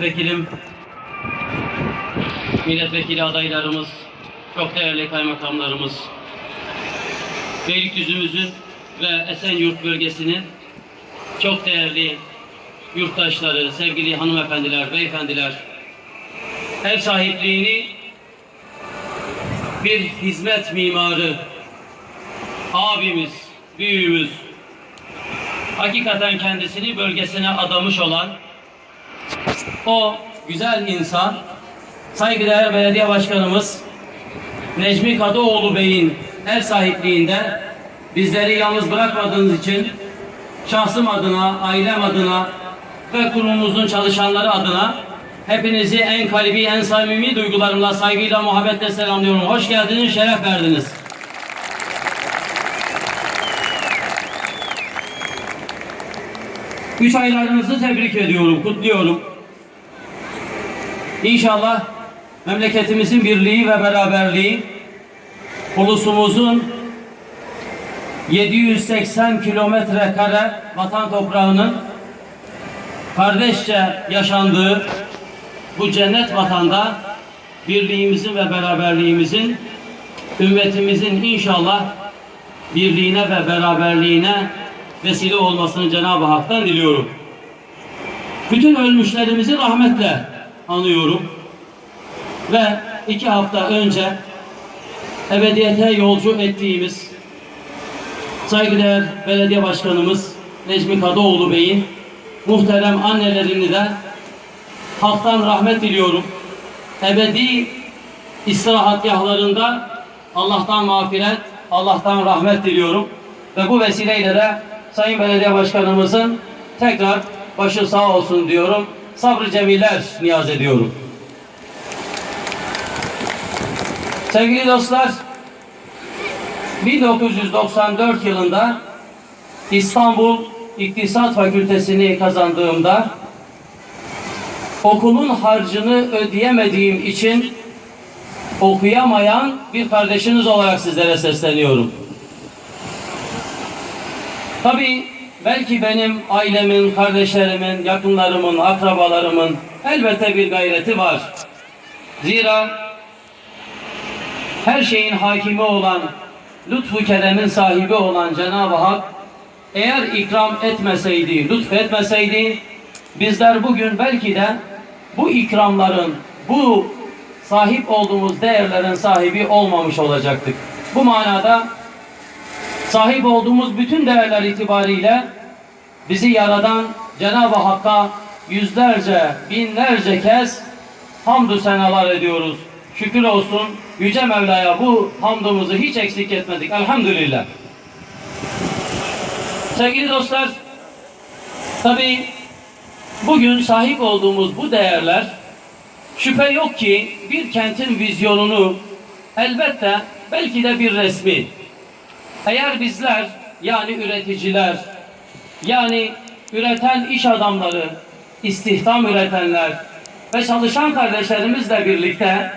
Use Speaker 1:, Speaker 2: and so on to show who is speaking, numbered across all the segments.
Speaker 1: milletvekilim, milletvekili adaylarımız, çok değerli kaymakamlarımız, Beylikdüzü'müzün ve Esenyurt bölgesinin çok değerli yurttaşları, sevgili hanımefendiler, beyefendiler, ev sahipliğini bir hizmet mimarı, abimiz, büyüğümüz, hakikaten kendisini bölgesine adamış olan o güzel insan, saygıdeğer belediye başkanımız Necmi Kadıoğlu Bey'in ev sahipliğinde bizleri yalnız bırakmadığınız için şahsım adına, ailem adına ve kurumumuzun çalışanları adına hepinizi en kalbi, en samimi duygularımla, saygıyla, muhabbetle selamlıyorum. Hoş geldiniz, şeref verdiniz. Üç aylarınızı tebrik ediyorum, kutluyorum. İnşallah memleketimizin birliği ve beraberliği, ulusumuzun 780 kilometre kare vatan toprağının kardeşçe yaşandığı bu cennet vatanda birliğimizin ve beraberliğimizin ümmetimizin inşallah birliğine ve beraberliğine vesile olmasını Cenab-ı Hak'tan diliyorum. Bütün ölmüşlerimizi rahmetle anıyorum. Ve iki hafta önce ebediyete yolcu ettiğimiz saygıdeğer belediye başkanımız Necmi Kadıoğlu Bey'in muhterem annelerini de halktan rahmet diliyorum. Ebedi istirahatgahlarında Allah'tan mağfiret, Allah'tan rahmet diliyorum. Ve bu vesileyle de Sayın Belediye Başkanımızın tekrar başı sağ olsun diyorum. Sabrı cemiller niyaz ediyorum. Sevgili dostlar, 1994 yılında İstanbul İktisat Fakültesini kazandığımda okulun harcını ödeyemediğim için okuyamayan bir kardeşiniz olarak sizlere sesleniyorum. Tabii belki benim ailemin, kardeşlerimin, yakınlarımın, akrabalarımın elbette bir gayreti var. Zira her şeyin hakimi olan, lütfu keremin sahibi olan Cenab-ı Hak eğer ikram etmeseydi, lütfetmeseydi bizler bugün belki de bu ikramların, bu sahip olduğumuz değerlerin sahibi olmamış olacaktık. Bu manada sahip olduğumuz bütün değerler itibariyle bizi yaradan Cenab-ı Hakk'a yüzlerce, binlerce kez hamdü senalar ediyoruz. Şükür olsun Yüce Mevla'ya bu hamdımızı hiç eksik etmedik. Elhamdülillah. Sevgili dostlar, tabi bugün sahip olduğumuz bu değerler şüphe yok ki bir kentin vizyonunu elbette belki de bir resmi eğer bizler yani üreticiler yani üreten iş adamları, istihdam üretenler ve çalışan kardeşlerimizle birlikte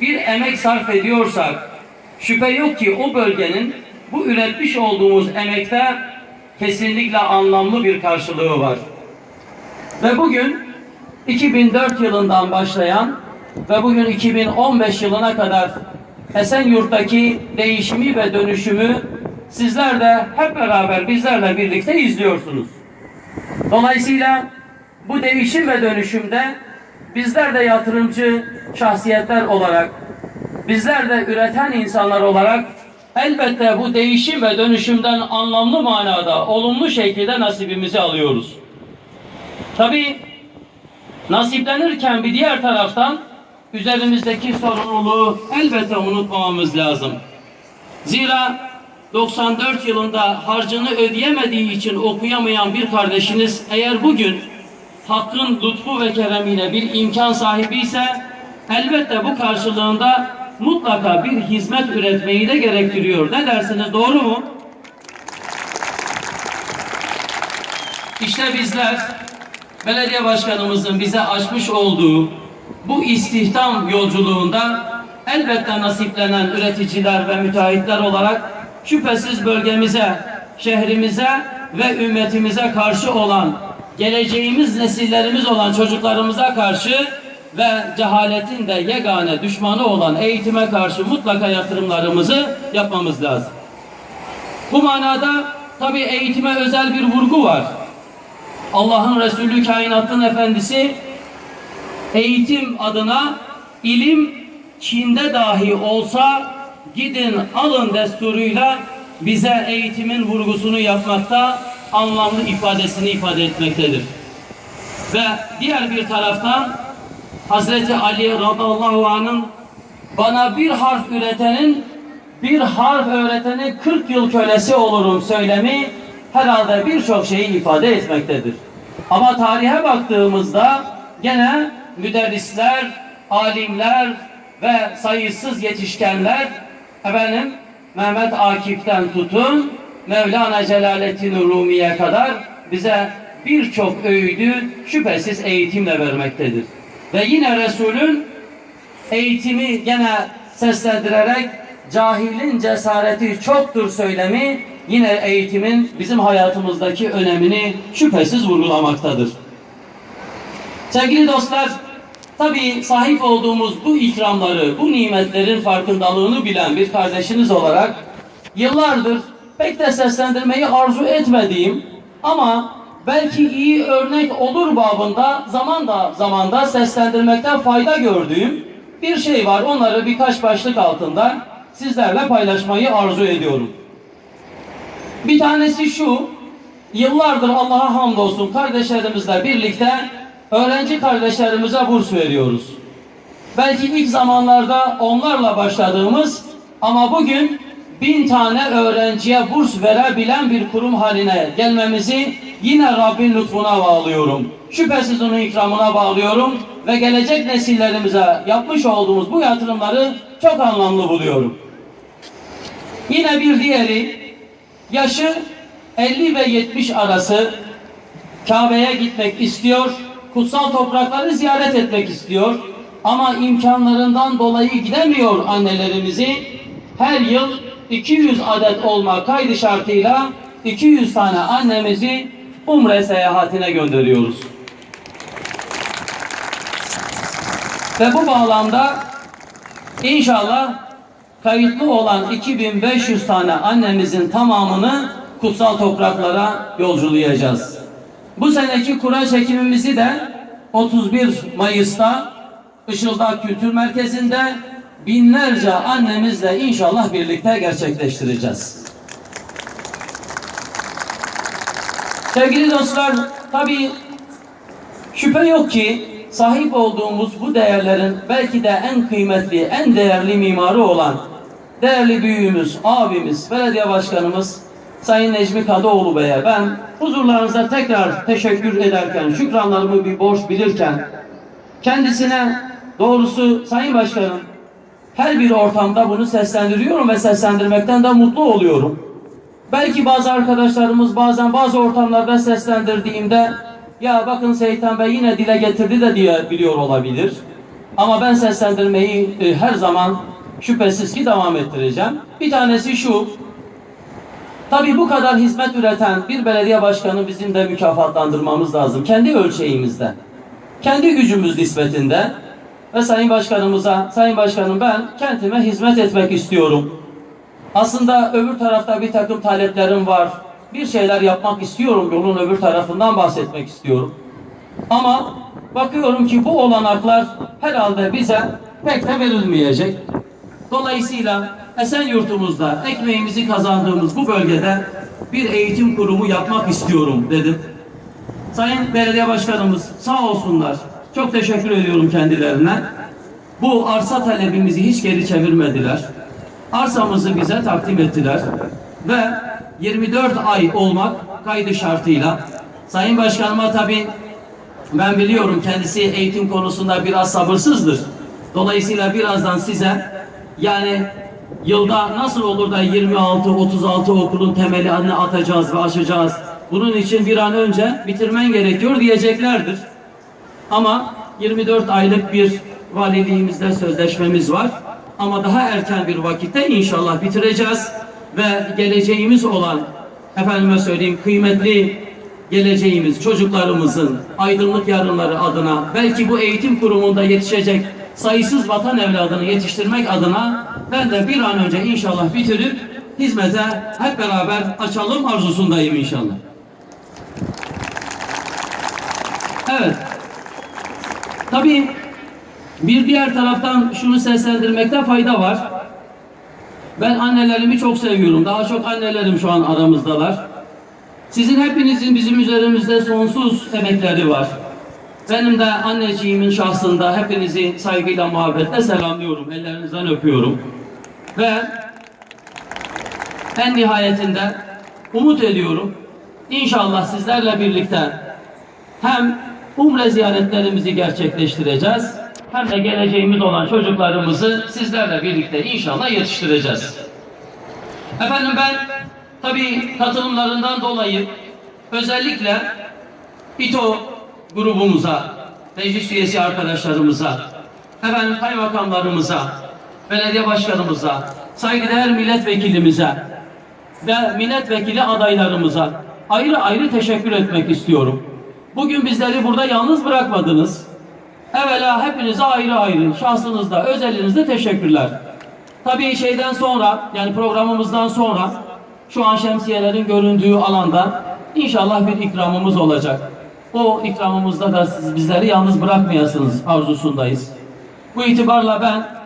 Speaker 1: bir emek sarf ediyorsak şüphe yok ki o bölgenin bu üretmiş olduğumuz emekte kesinlikle anlamlı bir karşılığı var. Ve bugün 2004 yılından başlayan ve bugün 2015 yılına kadar Esenyurt'taki değişimi ve dönüşümü sizler de hep beraber bizlerle birlikte izliyorsunuz. Dolayısıyla bu değişim ve dönüşümde bizler de yatırımcı şahsiyetler olarak, bizler de üreten insanlar olarak elbette bu değişim ve dönüşümden anlamlı manada, olumlu şekilde nasibimizi alıyoruz. Tabii nasiplenirken bir diğer taraftan üzerimizdeki sorumluluğu elbette unutmamamız lazım. Zira 94 yılında harcını ödeyemediği için okuyamayan bir kardeşiniz eğer bugün Hakk'ın lütfu ve keremiyle bir imkan sahibi ise elbette bu karşılığında mutlaka bir hizmet üretmeyi de gerektiriyor. Ne dersiniz doğru mu? İşte bizler belediye başkanımızın bize açmış olduğu bu istihdam yolculuğunda elbette nasiplenen üreticiler ve müteahhitler olarak şüphesiz bölgemize, şehrimize ve ümmetimize karşı olan geleceğimiz nesillerimiz olan çocuklarımıza karşı ve cehaletin de yegane düşmanı olan eğitime karşı mutlaka yatırımlarımızı yapmamız lazım. Bu manada tabi eğitime özel bir vurgu var. Allah'ın Resulü kainatın efendisi eğitim adına ilim Çin'de dahi olsa gidin alın desturuyla bize eğitimin vurgusunu yapmakta anlamlı ifadesini ifade etmektedir. Ve diğer bir taraftan Hazreti Ali radıyallahu anh'ın bana bir harf üretenin bir harf öğreteni 40 yıl kölesi olurum söylemi herhalde birçok şeyi ifade etmektedir. Ama tarihe baktığımızda gene müderrisler, alimler ve sayısız yetişkenler efendim Mehmet Akif'ten tutun Mevlana Celaleddin Rumi'ye kadar bize birçok öğüdü şüphesiz eğitimle vermektedir. Ve yine Resul'ün eğitimi gene seslendirerek cahilin cesareti çoktur söylemi yine eğitimin bizim hayatımızdaki önemini şüphesiz vurgulamaktadır. Sevgili dostlar, tabii sahip olduğumuz bu ikramları, bu nimetlerin farkındalığını bilen bir kardeşiniz olarak yıllardır pek de seslendirmeyi arzu etmediğim ama belki iyi örnek olur babında zaman da zamanda seslendirmekten fayda gördüğüm bir şey var. Onları birkaç başlık altında sizlerle paylaşmayı arzu ediyorum. Bir tanesi şu, yıllardır Allah'a hamdolsun kardeşlerimizle birlikte öğrenci kardeşlerimize burs veriyoruz. Belki ilk zamanlarda onlarla başladığımız ama bugün bin tane öğrenciye burs verebilen bir kurum haline gelmemizi yine Rabbin lütfuna bağlıyorum. Şüphesiz onun ikramına bağlıyorum ve gelecek nesillerimize yapmış olduğumuz bu yatırımları çok anlamlı buluyorum. Yine bir diğeri yaşı 50 ve 70 arası Kabe'ye gitmek istiyor, kutsal toprakları ziyaret etmek istiyor ama imkanlarından dolayı gidemiyor annelerimizi. Her yıl 200 adet olma kaydı şartıyla 200 tane annemizi Umre seyahatine gönderiyoruz. Ve bu bağlamda inşallah kayıtlı olan 2500 tane annemizin tamamını kutsal topraklara yolculayacağız. Bu seneki kura çekimimizi de 31 Mayıs'ta Işıldak Kültür Merkezi'nde binlerce annemizle inşallah birlikte gerçekleştireceğiz. Sevgili dostlar, tabi şüphe yok ki sahip olduğumuz bu değerlerin belki de en kıymetli, en değerli mimarı olan değerli büyüğümüz, abimiz, belediye başkanımız Sayın Necmi Kadıoğlu Bey'e ben huzurlarınızda tekrar teşekkür ederken, şükranlarımı bir borç bilirken kendisine doğrusu Sayın Başkanım her bir ortamda bunu seslendiriyorum ve seslendirmekten de mutlu oluyorum. Belki bazı arkadaşlarımız bazen bazı ortamlarda seslendirdiğimde ya bakın Seyitan Bey yine dile getirdi de diye biliyor olabilir. Ama ben seslendirmeyi e, her zaman şüphesiz ki devam ettireceğim. Bir tanesi şu. Tabii bu kadar hizmet üreten bir belediye başkanı bizim de mükafatlandırmamız lazım. Kendi ölçeğimizde. Kendi gücümüz nispetinde. Ve Sayın Başkanımıza, Sayın Başkanım ben kentime hizmet etmek istiyorum. Aslında öbür tarafta bir takım taleplerim var. Bir şeyler yapmak istiyorum. Yolun öbür tarafından bahsetmek istiyorum. Ama bakıyorum ki bu olanaklar herhalde bize pek de verilmeyecek. Dolayısıyla Esenyurt'umuzda ekmeğimizi kazandığımız bu bölgede bir eğitim kurumu yapmak istiyorum dedim. Sayın Belediye Başkanımız sağ olsunlar. Çok teşekkür ediyorum kendilerine. Bu arsa talebimizi hiç geri çevirmediler. Arsamızı bize takdim ettiler. Ve 24 ay olmak kaydı şartıyla Sayın Başkanıma tabi ben biliyorum kendisi eğitim konusunda biraz sabırsızdır. Dolayısıyla birazdan size yani yılda nasıl olur da 26-36 okulun temelini atacağız ve açacağız. Bunun için bir an önce bitirmen gerekiyor diyeceklerdir. Ama 24 aylık bir valiliğimizde sözleşmemiz var. Ama daha erken bir vakitte inşallah bitireceğiz ve geleceğimiz olan efendime söyleyeyim kıymetli geleceğimiz, çocuklarımızın aydınlık yarınları adına, belki bu eğitim kurumunda yetişecek sayısız vatan evladını yetiştirmek adına ben de bir an önce inşallah bitirip hizmete hep beraber açalım arzusundayım inşallah. Evet. Tabii bir diğer taraftan şunu seslendirmekte fayda var. Ben annelerimi çok seviyorum. Daha çok annelerim şu an aramızdalar. Sizin hepinizin bizim üzerimizde sonsuz emekleri var. Benim de anneciğimin şahsında hepinizi saygıyla, muhabbetle selamlıyorum. Ellerinizden öpüyorum. Ve en nihayetinde umut ediyorum. İnşallah sizlerle birlikte hem umre ziyaretlerimizi gerçekleştireceğiz hem de geleceğimiz olan çocuklarımızı sizlerle birlikte inşallah yetiştireceğiz. Efendim ben tabii katılımlarından dolayı özellikle İTO grubumuza, meclis üyesi arkadaşlarımıza, efendim kaymakamlarımıza, belediye başkanımıza, saygıdeğer milletvekilimize ve milletvekili adaylarımıza ayrı ayrı teşekkür etmek istiyorum. Bugün bizleri burada yalnız bırakmadınız. Evvela hepinize ayrı ayrı, şahsınızda, özelinizde teşekkürler. Tabii şeyden sonra, yani programımızdan sonra şu an şemsiyelerin göründüğü alanda inşallah bir ikramımız olacak. O ikramımızda da siz bizleri yalnız bırakmayasınız arzusundayız. Bu itibarla ben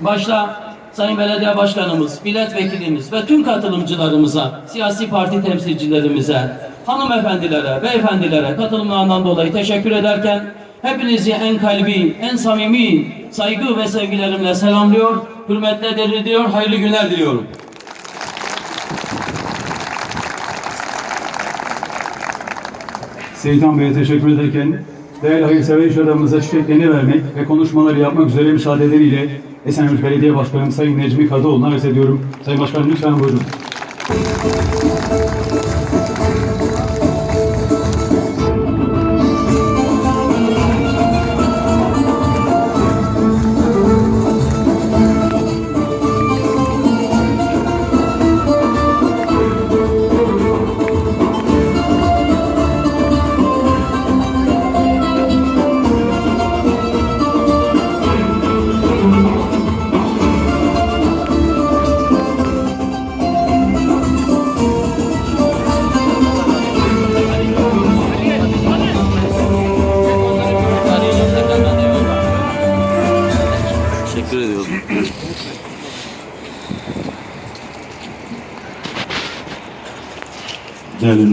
Speaker 1: başta Sayın Belediye Başkanımız, milletvekilimiz ve tüm katılımcılarımıza, siyasi parti temsilcilerimize, hanımefendilere, beyefendilere katılımlarından dolayı teşekkür ederken hepinizi en kalbi, en samimi saygı ve sevgilerimle selamlıyor, hürmetle devrediyor, hayırlı günler diliyorum.
Speaker 2: Seyitan Bey'e teşekkür ederken değerli hayırsever iş adamımıza çiçeklerini vermek ve konuşmaları yapmak üzere müsaadeleriyle Esenyurt Belediye Başkanım Sayın Necmi Kadıoğlu'na arz ediyorum. Sayın Başkanım lütfen buyurun.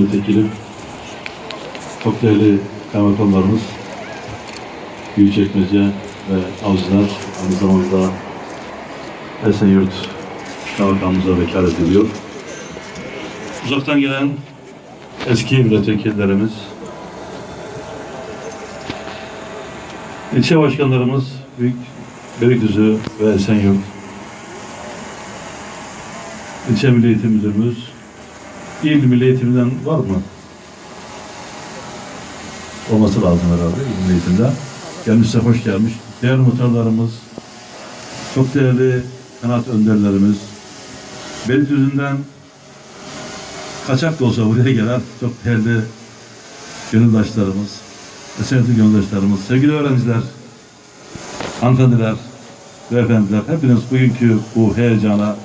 Speaker 3: Milletvekili, çok değerli kaymakamlarımız, Büyükçekmece ve Avcılar, aynı zamanda Esenyurt kaymakamımıza vekalet ediyor. Uzaktan gelen eski milletvekillerimiz, ilçe başkanlarımız, Büyük Beylikdüzü ve Esenyurt, ilçe milli eğitim müdürümüz, İl Milli Eğitim'den var mı? Olması lazım herhalde İl Milli Eğitim'den. Gelmişse hoş gelmiş. Değerli muhtarlarımız, çok değerli kanaat önderlerimiz, Beylikdüzü'nden kaçak da olsa buraya gelen çok değerli gönüldaşlarımız, esenlikli gönüldaşlarımız, sevgili öğrenciler, hanımefendiler, beyefendiler, hepiniz bugünkü bu heyecana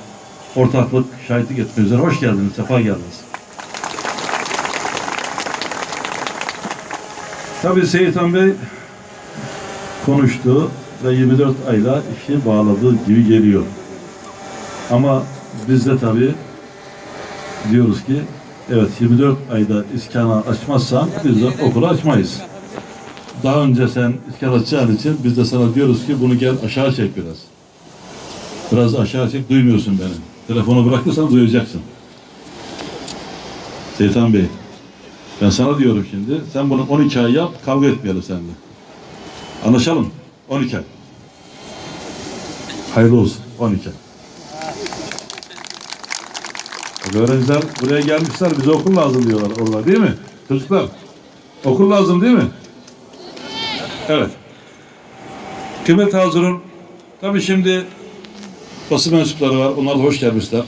Speaker 3: ortaklık, şahitlik etmek üzere hoş geldiniz, sefa geldiniz. Tabii Seyitan Bey konuştu ve 24 ayla işi bağladığı gibi geliyor. Ama biz de tabii diyoruz ki evet 24 ayda iskana açmazsan biz de okulu açmayız. Daha önce sen iskan açacağın için biz de sana diyoruz ki bunu gel aşağı çek biraz. Biraz aşağı çek duymuyorsun beni. Telefonu bırakırsan duyacaksın. Seytan Bey, ben sana diyorum şimdi, sen bunu 12 ay yap, kavga etmeyelim seninle. Anlaşalım, 12 ay. Hayırlı olsun, 12 ay. Öğrenciler buraya gelmişler, bize okul lazım diyorlar orada değil mi? Çocuklar, okul lazım değil mi? Evet. Kıymetli hazırın, tabii şimdi basın mensupları var. Onlar da hoş gelmişler.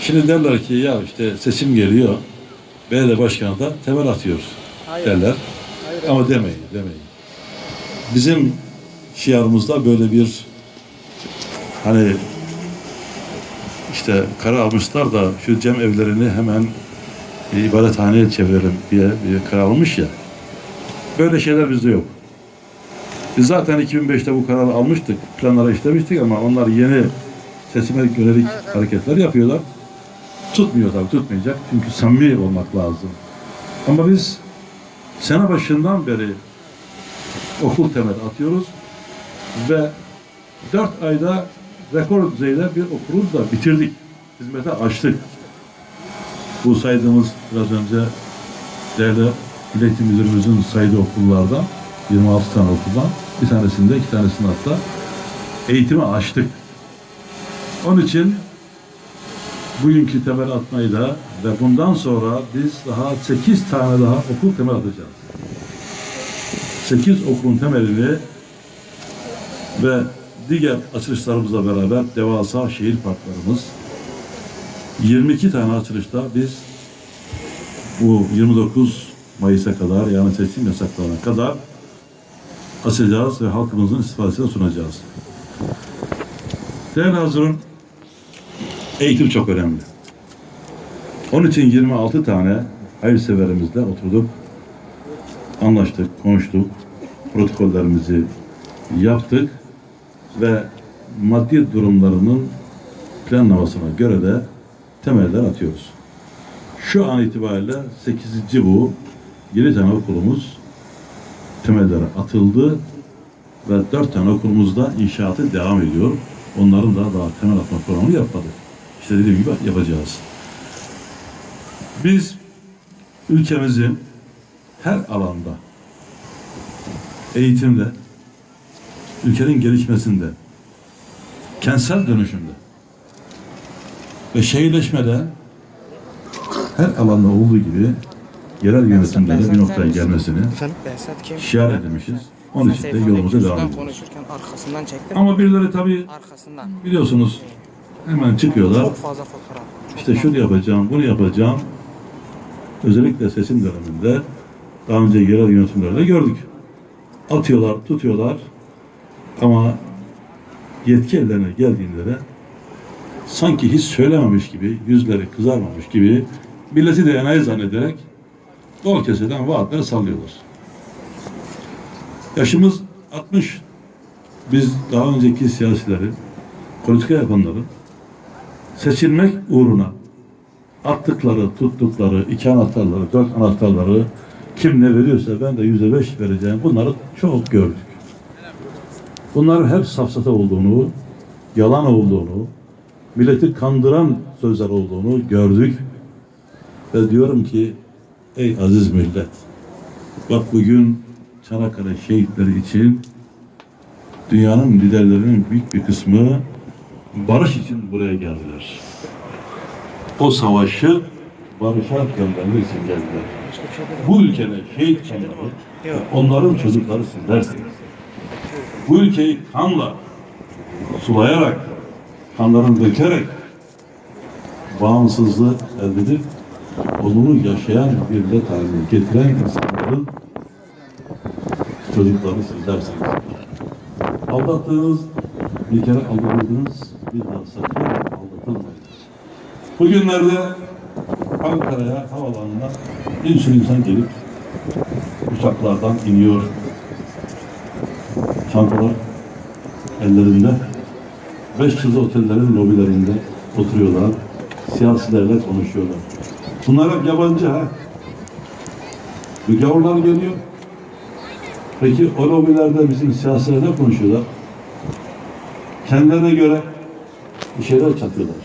Speaker 3: Şimdi derler ki ya işte seçim geliyor. belediye başkanı da temel atıyor derler. Ama demeyin, demeyin. Bizim şiarımızda böyle bir hani işte karar almışlar da şu cem evlerini hemen ibadethaneye çevirelim diye bir karar almış ya. Böyle şeyler bizde yok. Biz zaten 2005'te bu kararı almıştık. Planlara işlemiştik ama onlar yeni seçime yönelik hareketler yapıyorlar. Tutmuyor tabii tutmayacak. Çünkü samimi olmak lazım. Ama biz sene başından beri okul temeli atıyoruz ve dört ayda rekor düzeyde bir okulu da bitirdik. Hizmete açtık. Bu saydığımız biraz önce değerli iletim müdürümüzün saydığı okullardan 26 tane okuldan bir tanesinde iki tanesini hatta eğitimi açtık. Onun için bugünkü temel atmayı da ve bundan sonra biz daha 8 tane daha okul temel atacağız. 8 okulun temelini ve diğer açılışlarımızla beraber devasa şehir parklarımız 22 tane açılışta biz bu 29 Mayıs'a kadar yani seçim yasaklarına kadar açacağız ve halkımızın istifadesine sunacağız. Değerli hazırın, eğitim çok önemli. Onun için 26 tane hayırseverimizle oturduk, anlaştık, konuştuk, protokollerimizi yaptık ve maddi durumlarının planlamasına göre de temeller atıyoruz. Şu an itibariyle 8. bu 7 tane okulumuz temellere atıldı ve 4 tane okulumuzda inşaatı devam ediyor. Onların da daha temel atma programını yapmadık. İşte dediğim gibi yapacağız. Biz ülkemizin her alanda eğitimde, ülkenin gelişmesinde, kentsel dönüşümde ve şehirleşmede her alanda olduğu gibi yerel yönetimlerde bir noktaya gelmesini şiar edilmişiz. Onun için de yolumuza devam ediyoruz.
Speaker 4: konuşurken arkasından çektim.
Speaker 3: Ama birileri tabii
Speaker 4: Arkasından.
Speaker 3: biliyorsunuz hemen çıkıyorlar.
Speaker 4: Çok fazla fotoğraf. Çok
Speaker 3: İşte şunu yapacağım, bunu yapacağım. Özellikle seçim döneminde daha önce yerel yönetimlerde gördük. Atıyorlar, tutuyorlar ama yetki ellerine geldiğinde de sanki hiç söylememiş gibi, yüzleri kızarmamış gibi milleti de enayi zannederek bol keseden vaatler sallıyorlar. Yaşımız 60. Biz daha önceki siyasilerin, politika yapanların seçilmek uğruna attıkları, tuttukları, iki anahtarları, dört anahtarları kim ne veriyorsa ben de yüzde beş vereceğim. Bunları çok gördük. Bunların hep safsata olduğunu, yalan olduğunu, milleti kandıran sözler olduğunu gördük. Ve diyorum ki ey aziz millet bak bugün Çanakkale şehitleri için dünyanın liderlerinin büyük bir kısmı barış için buraya geldiler. O savaşı barışa göndermek için geldiler. Bu ülkenin şehit kanları onların çocukları sizlersiniz. Bu ülkeyi kanla sulayarak, kanlarını dökerek bağımsızlığı elde edip onuru yaşayan bir millet haline getiren insanların çocukları sizlersiniz. Aldattığınız, bir kere aldatıldınız, bir daha sakın aldatılmayın. Bugünlerde Ankara'ya, havalanına bir sürü insan gelip uçaklardan iniyor. Çantalar ellerinde. Beş yıldızlı otellerin lobilerinde oturuyorlar. Siyasilerle konuşuyorlar. Bunlar hep yabancı ha. Bu gavurlar geliyor. Peki o lobilerde bizim siyasilerle konuşuyorlar. Kendilerine göre bir şeyler çatıyorlar.